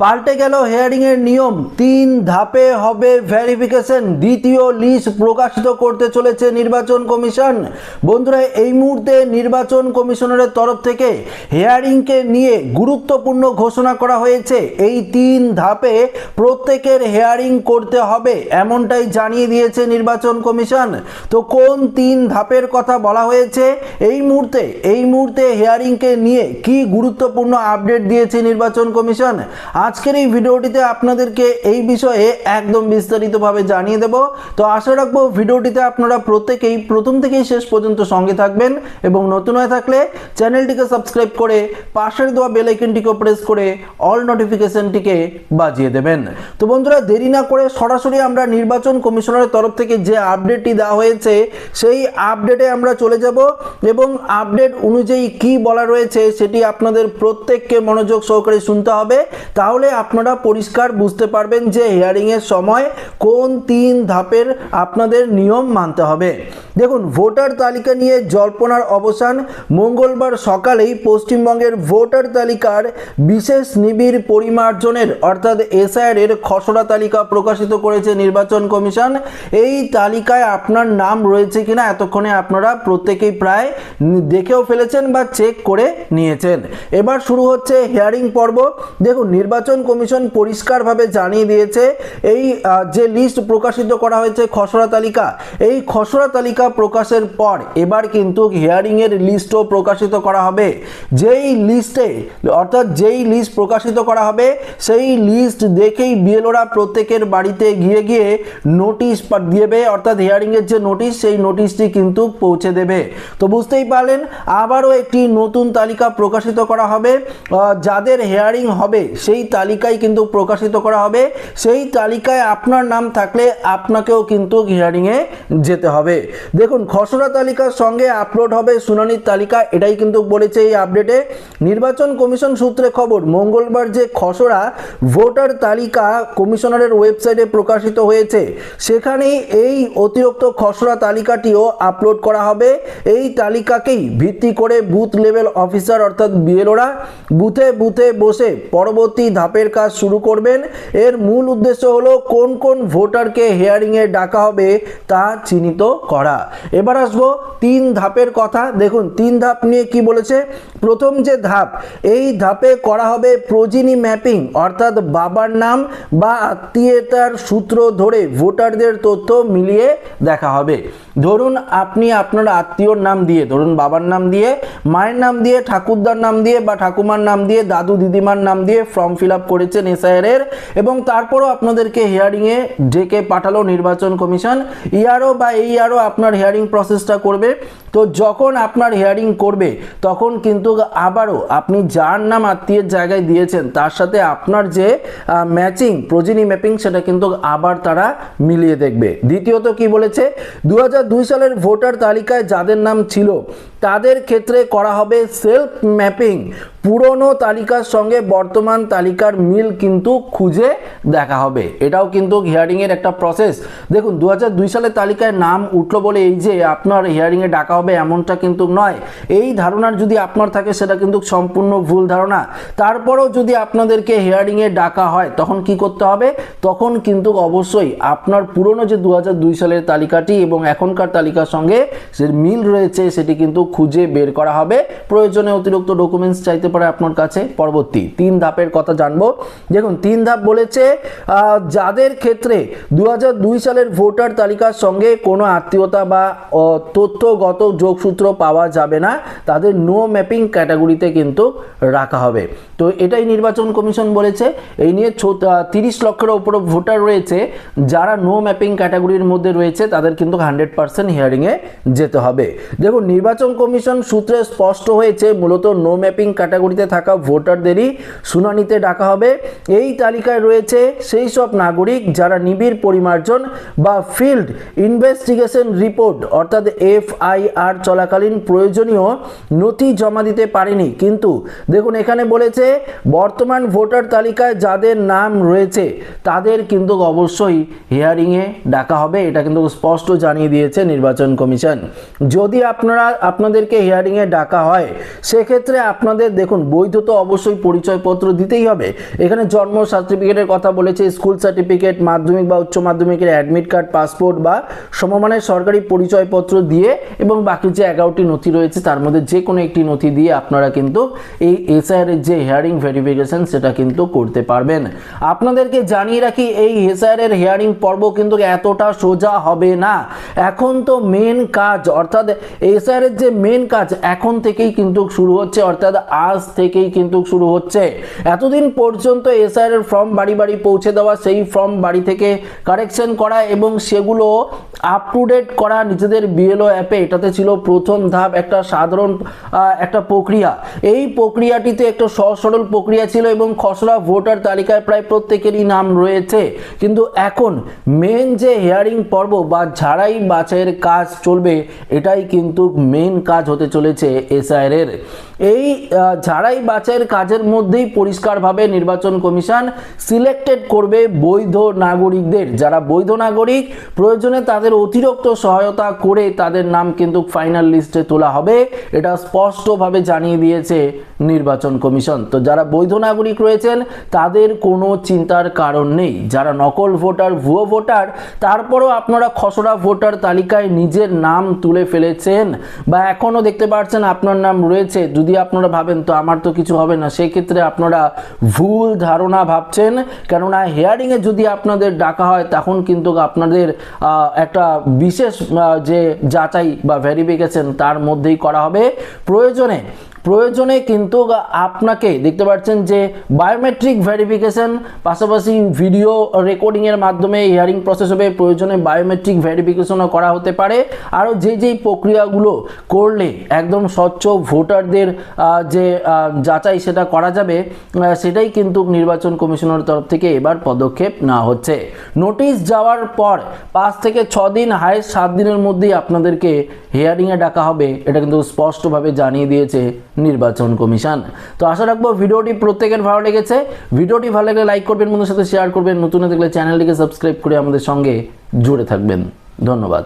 পাল্টে গেল হেয়ারিং এর নিয়ম। তিন ধাপে হবে ভেরিফিকেশন দ্বিতীয় লিস্ট প্রকাশিত করতে চলেছে নির্বাচন কমিশন। বন্ধুরা, এই মুহূর্তে নির্বাচন কমিশনারের তরফ থেকে হেয়ারিংকে নিয়ে গুরুত্বপূর্ণ ঘোষণা করা হয়েছে। এই তিন ধাপে প্রত্যেকের হেয়ারিং করতে হবে, এমনটাই জানিয়ে দিয়েছে নির্বাচন কমিশন। তো কোন তিন ধাপের কথা বলা হয়েছে? এই মুহূর্তে এই মুহূর্তে হেয়ারিংকে নিয়ে কি গুরুত্বপূর্ণ আপডেট দিয়েছে নির্বাচন কমিশন? আজকের এই ভিডিওটিতে আপনাদেরকে এই বিষয়ে একদম বিস্তারিতভাবে জানিয়ে দেব। তো আশা রাখব ভিডিওটিতে আপনারা প্রত্যেকেই প্রথম থেকেই শেষ পর্যন্ত সঙ্গে থাকবেন এবং নতুন হয়ে থাকলে চ্যানেলটিকে সাবস্ক্রাইব করে পাশের দেওয়া বেল আইকনটিকে প্রেস করে অল নোটিফিকেশনটিকে বাজিয়ে দেবেন। তো বন্ধুরা, দেরি না করে সরাসরি আমরা নির্বাচন কমিশনারের তরফ থেকে যে আপডেটটি দেওয়া হয়েছে, সেই আপডেটে আমরা চলে যাব এবং আপডেট অনুযায়ী কি বলা রয়েছে সেটি আপনাদের প্রত্যেককে মনোযোগ সহকারে শুনতে হবে। তাহলে আপনারা পরিষ্কার বুঝতে পারবেন যে হিয়ারিংয়ের সময় কোন তিন ধাপের আপনাদের নিয়ম মানতে হবে। দেখুন, ভোটার তালিকা নিয়ে জল্পনার অবসান। মঙ্গলবার সকালেই পশ্চিমবঙ্গের ভোটার তালিকার বিশেষ নিবিড় পরিমার্জনের, অর্থাৎ এসআইআর এর খসড়া তালিকা প্রকাশিত করেছে নির্বাচন কমিশন। এই তালিকায় আপনার নাম রয়েছে কিনা এতক্ষণে আপনারা প্রত্যেকেই প্রায় দেখেও ফেলেছেন বা চেক করে নিয়েছেন। এবার শুরু হচ্ছে হিয়ারিং পর্ব। দেখুন, নির্বাচন কমিশন পরিষ্কারভাবে জানিয়ে দিয়েছে, এই যে লিস্ট প্রকাশিত করা হয়েছে খসড়া তালিকা, এই খসড়া তালিকা প্রকাশের পর এবার কিন্তু হিয়ারিং এর লিস্টও প্রকাশিত করা হবে। যেই লিস্টে, অর্থাৎ যেই লিস্ট প্রকাশিত করা হবে, সেই লিস্ট দেখেই বিএলওরা প্রত্যেকের বাড়িতে গিয়ে গিয়ে নোটিশ দেবে, অর্থাৎ হিয়ারিং এর যে নোটিশ, সেই নোটিশটি কিন্তু পৌঁছে দেবে। তো বুঝতেই পারলেন, আবারও একটি নতুন তালিকা প্রকাশিত করা হবে। যাদের হেয়ারিং হবে, সেই তালিকায় কিন্তু প্রকাশিত করা হবে। সেই তালিকায় আপনার নাম থাকলে আপনাকেও কিন্তু হিয়ারিংয়ে যেতে হবে। দেখুন, খসড়া তালিকার সঙ্গে আপলোড হবে শুনানির তালিকা। এটাই কিন্তু বলেছে এই আপডেটে নির্বাচন কমিশন সূত্রে খবর, মঙ্গলবার যে খসড়া, ভোটার তালিকা কমিশনারের ওয়েবসাইটে প্রকাশিত হয়েছে। সেখানেই এই অতিরিক্ত খসড়া তালিকাটিও আপলোড করা হবে। এই তালিকাকেই ভিত্তি করে বুথ লেভেল অফিসার অর্থাৎ বিএলওরা বুথে বুথে বসে পরবর্তী ধাপের কাজ শুরু করবেন। এর মূল উদ্দেশ্য হলো কোন কোন ভোটারকে হেয়ারিংয়ে ডাকা হবে তা চিহ্নিত করা। এবার আসব তিন ধাপের কথা। দেখুন, তিন ধাপ নিয়ে কি বলেছে? প্রথম যে ধাপ, এই ধাপে করা হবে প্রজিনি ম্যাপিং, অর্থাৎ বাবার নাম বা আত্মীয়তার সূত্র ধরে ভোটারদের তথ্য মিলিয়ে দেখা হবে। ধরুন আপনি আপনার আত্মীয়র নাম দিয়ে, ধরুন বাবার নাম দিয়ে, মায়ের নাম দিয়ে, ঠাকুরদার নাম দিয়ে বা ঠাকুমার নাম দিয়ে, দাদু দিদিমার নাম দিয়ে ফর্ম ফিল আপ করেছেন এসআইআর এর এবং তারপরও আপনাদেরকে হিয়ারিংয়ে ডেকে পাঠালো নির্বাচন কমিশন। ইয়ারও বা এই ইয়ারও আপনার হিয়ারিং প্রসেসটা করবে। তো যখন আপনার হিয়ারিং করবে, তখন কিন্তু আবারও আপনি যার নাম আত্মীয়ের জায়গায় দিয়েছেন, তার সাথে আপনার যে ম্যাচিং প্রজিনি ম্যাপিং সেটা কিন্তু আবার তারা মিলিয়ে দেখবে। দ্বিতীয়ত কি বলেছে? দু হাজার দুই সালের ভোটার তালিকায় যাদের নাম ছিল, তাদের ক্ষেত্রে করা হবে সেলফ ম্যাপিং পুরনো তালিকার সঙ্গে বর্তমান তালিকার মিল কিন্তু খুঁজে দেখা হবে। এটাও কিন্তু হিয়ারিংয়ের একটা প্রসেস দেখুন দু হাজার দুই সালের তালিকায় নাম উঠল বলে এই যে আপনার হিয়ারিংয়ে ডাকা হবে এমনটা কিন্তু নয়। এই ধারণার যদি আপনার থাকে, সেটা কিন্তু সম্পূর্ণ ভুল ধারণা। তারপরেও যদি আপনাদেরকে হিয়ারিংয়ে ডাকা হয়, তখন কি করতে হবে? তখন কিন্তু অবশ্যই আপনার পুরনো যে দু হাজার দুই সালের তালিকাটি এবং এখনকার তালিকার সঙ্গে যে মিল রয়েছে, সেটি কিন্তু খুঁজে বের করা হবে। প্রয়োজনে অতিরিক্ত ডকুমেন্টস চাইতে পারে আপনার কাছে পরবর্তী তিন ধাপের কথা জানব। দেখুন, তিন ধাপ বলেছে যাদের ক্ষেত্রে দু সালের ভোটার তালিকার সঙ্গে কোনো আত্মীয়তা বা তথ্যগত যোগসূত্র পাওয়া যাবে না, তাদের নো ম্যাপিং ক্যাটাগরিতে কিন্তু রাখা হবে। তো এটাই নির্বাচন কমিশন বলেছে। এই নিয়ে তিরিশ লক্ষের ওপর ভোটার রয়েছে, যারা নো ম্যাপিং ক্যাটাগরির মধ্যে রয়েছে, তাদের কিন্তু হান্ড্রেড পার্সেন্ট হিয়ারিংয়ে যেতে হবে। দেখুন, নির্বাচন কমিশন সূত্রে স্পষ্ট হয়েছে, মূলত নো ম্যাপিং ক্যাটাগরিতে থাকা ভোটারদেরই শুনানিতে ডাকা হবে। এই তালিকায় রয়েছে সেই সব নাগরিক যারা নিবিড় পরিমার্জন বা ফিল্ড ইনভেস্টিগেশন রিপোর্ট, অর্থাৎ এফআইআর চলাকালীন প্রয়োজনীয় নথি জমা দিতে পারেনি। কিন্তু দেখুন, এখানে বলেছে বর্তমান ভোটার তালিকায় যাদের নাম রয়েছে, তাদের কিন্তু অবশ্যই হিয়ারিংয়ে ডাকা হবে। এটা কিন্তু স্পষ্ট জানিয়ে দিয়েছে নির্বাচন কমিশন। যদি আপনারা, আপনাদেরকে হিয়ারিংয়ে ডাকা হয়, সেক্ষেত্রে আপনাদের দেখুন দেখুন, বৈধ তো অবশ্যই পরিচয়পত্র দিতেই হবে। এখানে জন্ম সার্টিফিকেটের কথা বলেছে স্কুল সার্টিফিকেট মাধ্যমিক বা উচ্চ মাধ্যমিকের অ্যাডমিট কার্ড পাসপোর্ট বা সমমানের সরকারি পরিচয়পত্র দিয়ে এবং বাকি যে এগারোটি নথি রয়েছে, তার মধ্যে যে কোনো একটি নথি দিয়ে আপনারা কিন্তু এই এসআইআর এর যে হিয়ারিং ভেরিফিকেশন সেটা কিন্তু করতে পারবেন। আপনাদেরকে জানিয়ে রাখি, এই এসআইআর এর হিয়ারিং পর্ব কিন্তু এতটা সোজা হবে না। এখন তো মেন কাজ, অর্থাৎ এসআইআর এর যে মেন কাজ, এখন থেকেই কিন্তু শুরু হচ্ছে, অর্থাৎ আজ থেকেই কিন্তু শুরু হচ্ছে। এতদিন পর্যন্ত এসআইআর এর ফর্ম বাড়ি বাড়ি পৌঁছে দেওয়া, সেই ফর্ম বাড়ি থেকে কারেকশন করা এবং সেগুলো আপ টু ডেট করা নিজেদের বিএলও অ্যাপে এটাতে ছিল প্রথম ধাপ, একটা সাধারণ একটা প্রক্রিয়া। এই প্রক্রিয়াটিতে একটা সহজ সরল প্রক্রিয়া ছিল এবং খসড়া ভোটার তালিকায় প্রায় প্রত্যেকেরই নাম রয়েছে। কিন্তু এখন মেন যে হিয়ারিং পর্ব বা ঝাড়াই বাছাইয়ের কাজ চলবে, এটাই কিন্তু মেন কাজ হতে চলেছে এসআইআর এর। এই ঝাড়াই বাছাইয়ের কাজের মধ্যেই পরিষ্কারভাবে নির্বাচন কমিশন সিলেক্টেড করবে বৈধ নাগরিকদের। যারা বৈধ নাগরিক, প্রয়োজনে তাদের অতিরিক্ত সহায়তা করে তাদের নাম কিন্তু ফাইনাল লিস্টে তোলা হবে। এটা স্পষ্টভাবে জানিয়ে দিয়েছে নির্বাচন কমিশন। তো যারা বৈধ নাগরিক রয়েছেন, তাদের কোনো চিন্তার কারণ নেই। যারা নকল ভোটার, ভুয়ো ভোটার, তারপরও আপনারা খসড়া ভোটার তালিকায় নিজের নাম তুলে ফেলেছেন বা এখনও দেখতে পাচ্ছেন আপনার নাম রয়েছে। যদি আপনারা ভাবেন, তো আমার তো কিছু হবে না সেই ক্ষেত্রে আপনারা ভুল ধারণা ভাবছেন। কেননা হেয়ারিংয়ে যদি আপনাদের ডাকা হয়, তখন কিন্তু আপনাদের একটা বিশেষ যে যাচাই বা ভেরিফিকেশন তার মধ্যেই করা হবে। প্রয়োজনে প্রয়োজনে কিন্তু আপনাকে দেখতে পাচ্ছেন যে বায়োমেট্রিক ভেরিফিকেশন পাশাপাশি ভিডিও রেকর্ডিংয়ের মাধ্যমে হিয়ারিং প্রসেস হবে। প্রয়োজনে বায়োমেট্রিক ভেরিফিকেশনও করা হতে পারে। আরও যে যেই প্রক্রিয়াগুলো করলে একদম স্বচ্ছ ভোটারদের যে যাচাই সেটা করা যাবে সেটাই কিন্তু নির্বাচন কমিশনের তরফ থেকে এবার পদক্ষেপ নেওয়া হচ্ছে। নোটিশ যাওয়ার পর পাঁচ থেকে ছ দিন, হায়েস্ট সাত দিনের মধ্যেই আপনাদেরকে হিয়ারিংয়ে ডাকা হবে। এটা কিন্তু স্পষ্টভাবে জানিয়ে দিয়েছে নির্বাচন কমিশন। তো আশা রাখব ভিডিওটি প্রত্যেকের ভালো লেগেছে। ভিডিওটি ভালো লাগলে লাইক করবেন, বন্ধুদের সাথে শেয়ার করবেন। নতুন দেখলে চ্যানেলটিকে সাবস্ক্রাইব করে আমাদের সঙ্গে জুড়ে থাকবেন। ধন্যবাদ।